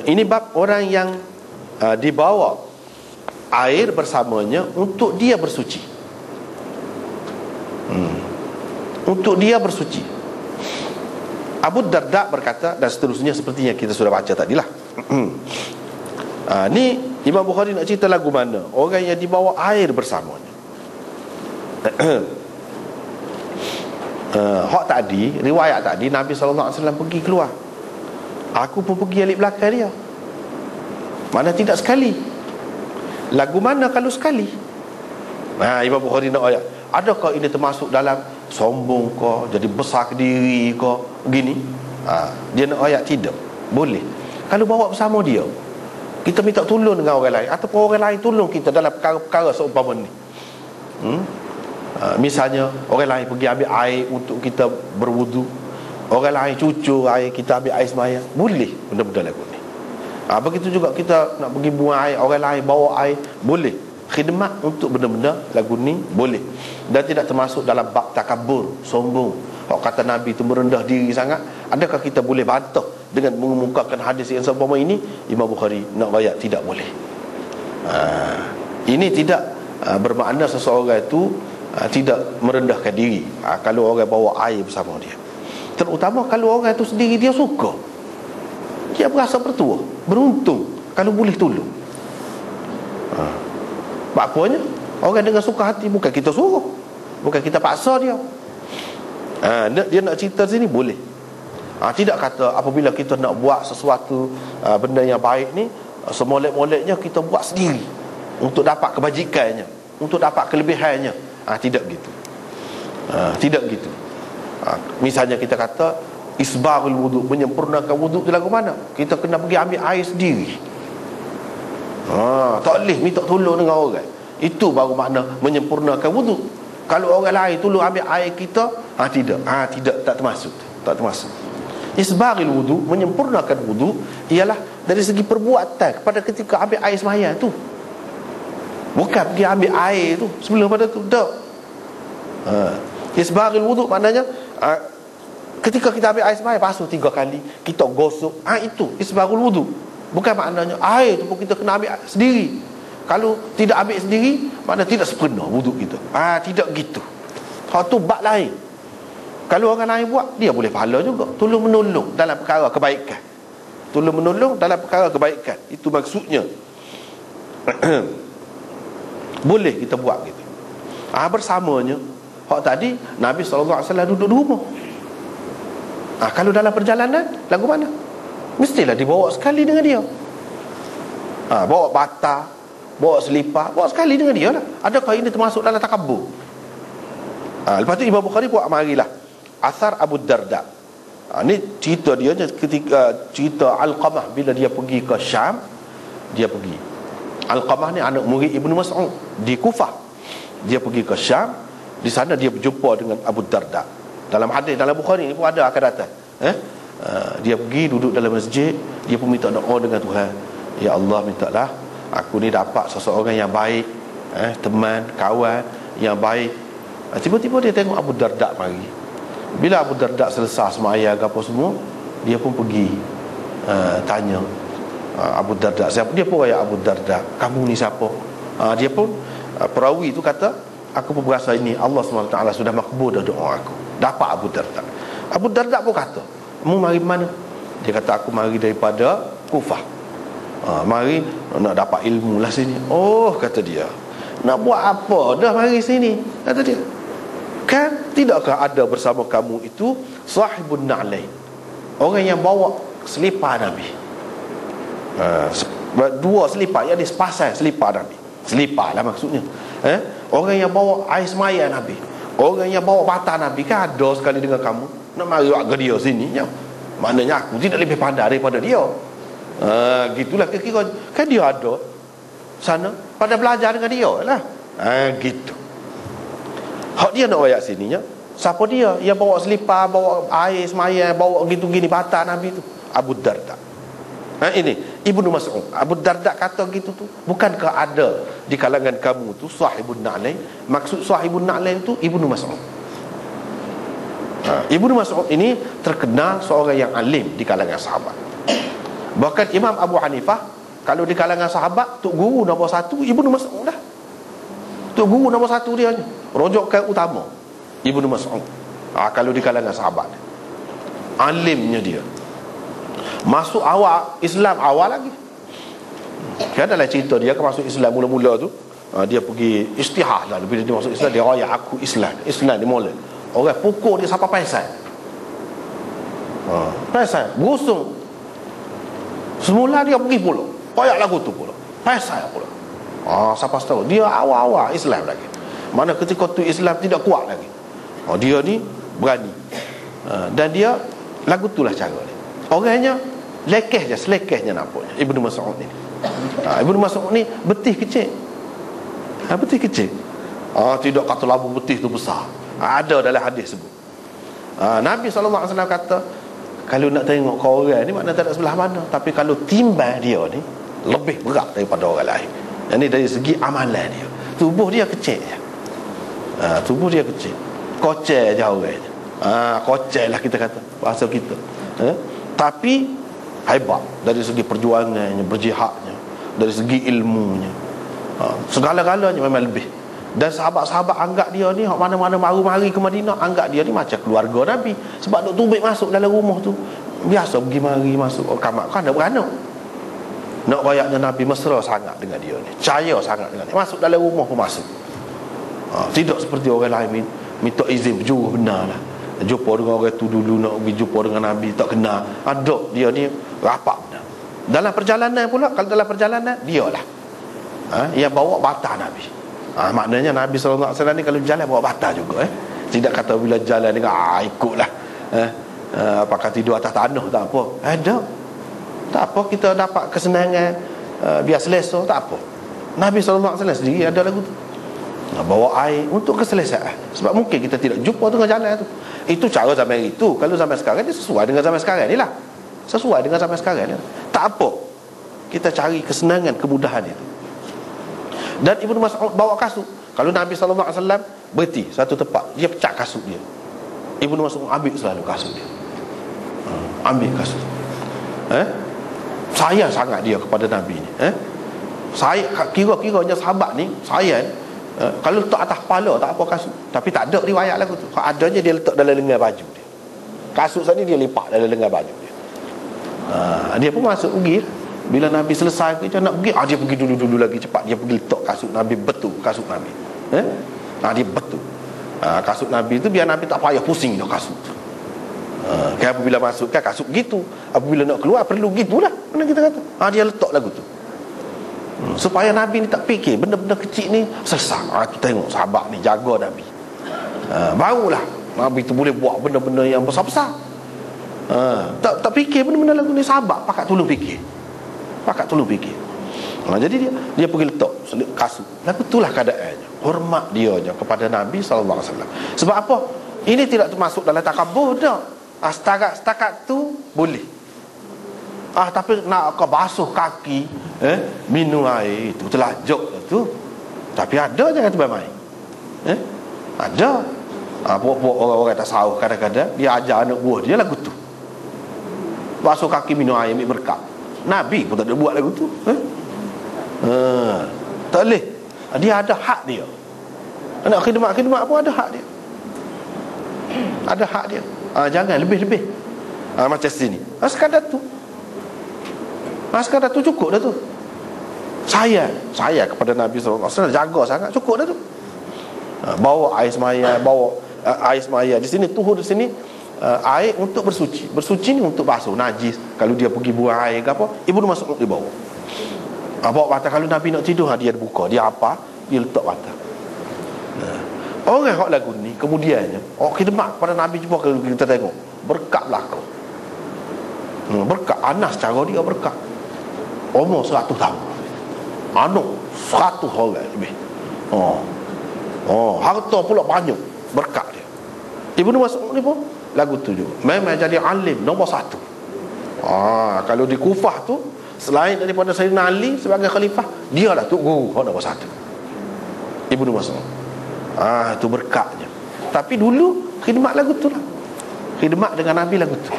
Ini bab orang yang uh, dibawa air bersamanya untuk dia bersuci. Hmm. Untuk dia bersuci. Abu Darda berkata dan seterusnya seperti yang kita sudah baca tadi lah. uh, ni Imam Bukhari nak cerita lagu mana? Orang yang dibawa air bersamanya. uh, hak tadi, riwayat tadi Nabi SAW pergi keluar Aku pun pergi alik belakang dia. Mana tidak sekali. Lagu mana kalau sekali? Nah, Imam Bukhari nak ayat Adakah ini termasuk dalam Sombong kau Jadi besar ke diri kau? Gini ha, Dia nak ayat tidak. Boleh. Kalau bawa bersama dia Kita minta tolong dengan orang lain Ataupun orang lain tolong kita Dalam perkara-perkara seumpama ni. Hmm? ha, Misalnya Orang lain pergi ambil air Untuk kita berwudu Orang lain cucu air Kita ambil air semaya Boleh benda-benda lagu ni. Ha, Begitu juga kita nak pergi buang air Orang lain bawa air Boleh. Khidmat untuk benda-benda lagu ni Boleh. Dan tidak termasuk dalam bab takabur Sombong. Kalau kata Nabi itu merendah diri sangat Adakah kita boleh bantah Dengan mengemukakan hadis yang seumpama ini? Imam Bukhari nak bayar tidak boleh. Ha, Ini tidak ha, bermakna seseorang itu ha, Tidak merendahkan diri. Ha, Kalau orang bawa air bersama dia Terutama kalau orang itu sendiri dia suka. Dia berasa bertua Beruntung Kalau boleh tolong. Ha. Bapaknya Orang dengan suka hati Bukan kita suruh. Bukan kita paksa dia. Ha, Dia nak cerita sini Boleh. Ha, Tidak kata apabila kita nak buat sesuatu ha, Benda yang baik ni Semolek-moleknya kita buat sendiri Untuk dapat kebajikannya Untuk dapat kelebihannya. Ha, Tidak gitu. Ha, Tidak gitu ha, Misalnya kita kata Isbarul wudu Menyempurnakan wudu itu lagu mana? Kita kena pergi ambil air sendiri. Ha, Tak boleh minta tolong dengan orang. Itu baru makna Menyempurnakan wudu Kalau orang lain tolong ambil air kita ha, Tidak. Ha, Tidak tak termasuk. Tak termasuk. Isbaril wudu Menyempurnakan wudu Ialah dari segi perbuatan Pada ketika ambil air semaya tu. Bukan pergi ambil air tu Sebelum pada tu. Tak. Ha. Isbaril wudu maknanya ha, ketika kita ambil air sembahyang basuh tiga kali kita gosok. Ha, itu isbarul wudu. Bukan maknanya air tu pun kita kena ambil sendiri. Kalau tidak ambil sendiri maknanya tidak sempurna wudu kita. Ha, tidak gitu. Hak tu bab lain. Kalau orang lain buat dia boleh pahala juga. Tolong menolong dalam perkara kebaikan. Tolong menolong dalam perkara kebaikan. Itu maksudnya. Boleh kita buat gitu. Ah ha, bersamanya Hak tadi Nabi SAW duduk di rumah. Ha, Kalau dalam perjalanan Lagu mana? Mestilah dibawa sekali dengan dia. Ha, Bawa bata Bawa selipar Bawa sekali dengan dia lah. Adakah ini termasuk dalam takabur ha, Lepas tu Imam Bukhari buat marilah Asar Abu Darda. Ha, Ini cerita dia ketika Cerita Al-Qamah Bila dia pergi ke Syam Dia pergi. Al-Qamah ni anak murid Ibnu Mas'ud Di Kufah. Dia pergi ke Syam di sana dia berjumpa dengan Abu Darda. Dalam hadis dalam Bukhari ni pun ada akan datang eh? Uh, dia pergi duduk dalam masjid dia pun minta doa dengan Tuhan. Ya Allah mintalah aku ni dapat seseorang yang baik eh teman kawan yang baik. Uh, tiba-tiba dia tengok Abu Darda mari. Bila Abu Darda selesai semaya apa semua dia pun pergi uh, tanya uh, Abu Darda siapa? Dia pun ayat Abu Darda kamu ni siapa? Uh, dia pun uh, perawi itu kata Aku pun berasa ini Allah SWT sudah makbul doa aku. Dapat Abu Darda Abu Darda pun kata Kamu mari mana? Dia kata aku mari daripada Kufah. Ha, Mari nak dapat ilmu lah sini. Oh kata dia. Nak buat apa? Dah mari sini Kata dia. Kan? Tidakkah ada bersama kamu itu Sahibun na'lain? Orang yang bawa selipar Nabi. Ha, Dua selipar Yang dia sepasang selipar Nabi. Selipar lah maksudnya. Eh Orang yang bawa air semaya Nabi. Orang yang bawa bata Nabi. Kan ada sekali dengan kamu. Nak mari ke dia sini ya. Maknanya aku tidak lebih pandai daripada dia. Ha, Gitulah kira-kira. Kan dia ada Sana. Pada belajar dengan dia lah. Ha, Gitu. Hak dia nak ayat sini ya. Siapa dia? Yang bawa selipar Bawa air semaya Bawa gitu gini bata Nabi tu. Abu Darda. Ha, ini. Ibnu Mas'ud. Abu Darda kata gitu tu. Bukankah ada Di kalangan kamu tu Sahibun Na'lain Maksud sahibun Na'lain tu Ibnu Mas'ud ha, Ibnu Mas'ud ini Terkenal seorang yang alim Di kalangan sahabat Bahkan Imam Abu Hanifah kalau di kalangan sahabat tok guru nombor satu Ibnu Mas'ud dah. Tok guru nombor satu dia ni. Rojokan utama Ibnu Mas'ud. Ah kalau di kalangan sahabat. Alimnya dia. Masuk awal Islam awal lagi. Kan dalam cerita dia ke masuk Islam mula-mula tu uh, dia pergi istihah lah. Bila dia masuk Islam dia raya aku Islam. Islam dia mula. Orang pukul dia siapa paisan. Uh, paisan. Busung semula dia pergi pula koyak lagu tu pula paisan pula Ah, siapa tahu dia awal-awal Islam lagi. Mana ketika tu Islam tidak kuat lagi. Oh, dia ni berani. Uh, dan dia lagu itulah cara dia. Orangnya lekeh je, selekehnya nampaknya. Ibnu Mas'ud ni. Ha, Ibnu Mas'ud ni betih kecil. Ha, betih kecil. Ah, tidak kata labu betih tu besar. Ha, ada dalam hadis sebut. Ha, Nabi SAW kata kalau nak tengok kau orang ni makna tak ada sebelah mana tapi kalau timbang dia ni lebih berat daripada orang lain ini dari segi amalan dia tubuh dia kecil je ha, tubuh dia kecil kocel je orang ha, kocel lah kita kata bahasa kita ha? tapi hebat dari segi perjuangannya berjihadnya dari segi ilmunya. Ha, segala-galanya memang lebih. Dan sahabat-sahabat anggap dia ni mana-mana mari-mari ke Madinah anggap dia ni macam keluarga Nabi. Sebab duk tubik masuk dalam rumah tu biasa pergi mari masuk oh, kamar kan ada beranak. Nak bayaknya Nabi mesra sangat dengan dia ni. Percaya sangat dengan dia. Masuk dalam rumah pun masuk. Ha, Tidak seperti orang lain Minta izin berjuruh benar lah. Jumpa dengan orang tu dulu Nak pergi jumpa dengan Nabi Tak kenal Ada dia ni rapat Dalam perjalanan pula Kalau dalam perjalanan Dia lah ha, Yang bawa bata Nabi. Ha, Maknanya Nabi SAW ni Kalau jalan bawa bata juga eh. Tidak kata bila jalan dengan ah, Ikutlah. Eh. Uh, apakah tidur atas tanah tak apa. Ada tak. Apa kita dapat kesenangan uh, biar selesa tak apa. Nabi SAW sendiri ada lagu tu. Bawa air untuk keselesaan. Sebab mungkin kita tidak jumpa dengan jalan tu. Itu cara zaman itu. Kalau zaman sekarang dia sesuai dengan zaman sekarang ni lah. Sesuai dengan zaman sekarang ni tak apa. Kita cari kesenangan kemudahan itu. Dan Ibnu Mas'ud bawa kasut. Kalau Nabi SAW berhenti satu tempat dia pecah kasut dia. Ibnu Mas'ud ambil selalu kasut dia. Ha, ambil kasut. Eh? Sayang sangat dia kepada Nabi ni eh? saya kira-kiranya sahabat ni sayang eh? kalau letak atas kepala tak apa kasut. Tapi tak ada riwayat lagu tu. Adanya dia letak dalam lengan baju dia. Kasut tadi dia lipat dalam lengan baju dia ha, dia pun masuk pergi. Bila Nabi selesai kerja nak pergi? Ah, dia pergi dulu-dulu lagi cepat. Dia pergi letak kasut Nabi betul kasut Nabi. Eh? ha, dia betul. Ha, kasut Nabi tu biar Nabi tak payah pusing dah kasut. Ha, apabila masuk kan kasut gitu apabila nak keluar perlu gitulah. Mana kita kata? Ha, dia letak lagu tu. Hmm. supaya Nabi ni tak fikir benda-benda kecil ni selesai. Ha, kita tengok sahabat ni jaga Nabi. Ha, barulah Nabi tu boleh buat benda-benda yang besar-besar ha, tak, tak fikir benda-benda lagu ni sahabat pakat tolong fikir. Pakat tolong fikir. Ha, jadi dia dia pergi letak kasut. Lagu itulah keadaannya. Hormat dia je kepada Nabi SAW sebab apa? Ini tidak termasuk dalam takabur dah ah, setakat setakat tu boleh. Ah tapi nak kau basuh kaki eh minum air itu jok tu. Tapi ada jangan tu main eh ada. Ah orang-orang tak sahur kadang-kadang dia ajar anak buah dia lagu tu basuh kaki minum air ambil berkat nabi pun tak ada buat lagu tu eh? Ha, tak boleh. Dia ada hak dia. Nak khidmat-khidmat pun ada hak dia. Ada hak dia. Ha, Jangan lebih-lebih. Ha, Macam sini. Ha, Sekadar tu. Ha, Sekadar tu cukup dah tu. Saya Saya kepada Nabi SAW Jaga sangat Cukup dah tu. Ha, Bawa air semaya Bawa uh, air semaya Di sini Tuhur di sini uh, Air untuk bersuci Bersuci ni untuk basuh Najis Kalau dia pergi buang air ke apa Ibu masuk dia bawa Bawa batal Kalau Nabi nak tidur ha, Dia buka Dia apa Dia letak batal Orang yang lagu ni kemudiannya oh khidmat pada Nabi cuba kalau kita tengok berkat belaka. Hmm, berkat Anas cara dia berkat. Umur 100 tahun. Anak 100 orang lebih. Oh. Oh, harta pula banyak berkat. Ibnu Mas'ud ni pun lagu tu juga. Memang jadi alim nombor satu. Ah, kalau di Kufah tu selain daripada Sayyidina Ali sebagai khalifah, dia lah tu guru nombor satu. Ibnu Mas'ud. Ah itu berkatnya. Tapi dulu khidmat lagu tu lah. Khidmat dengan Nabi lagu tu.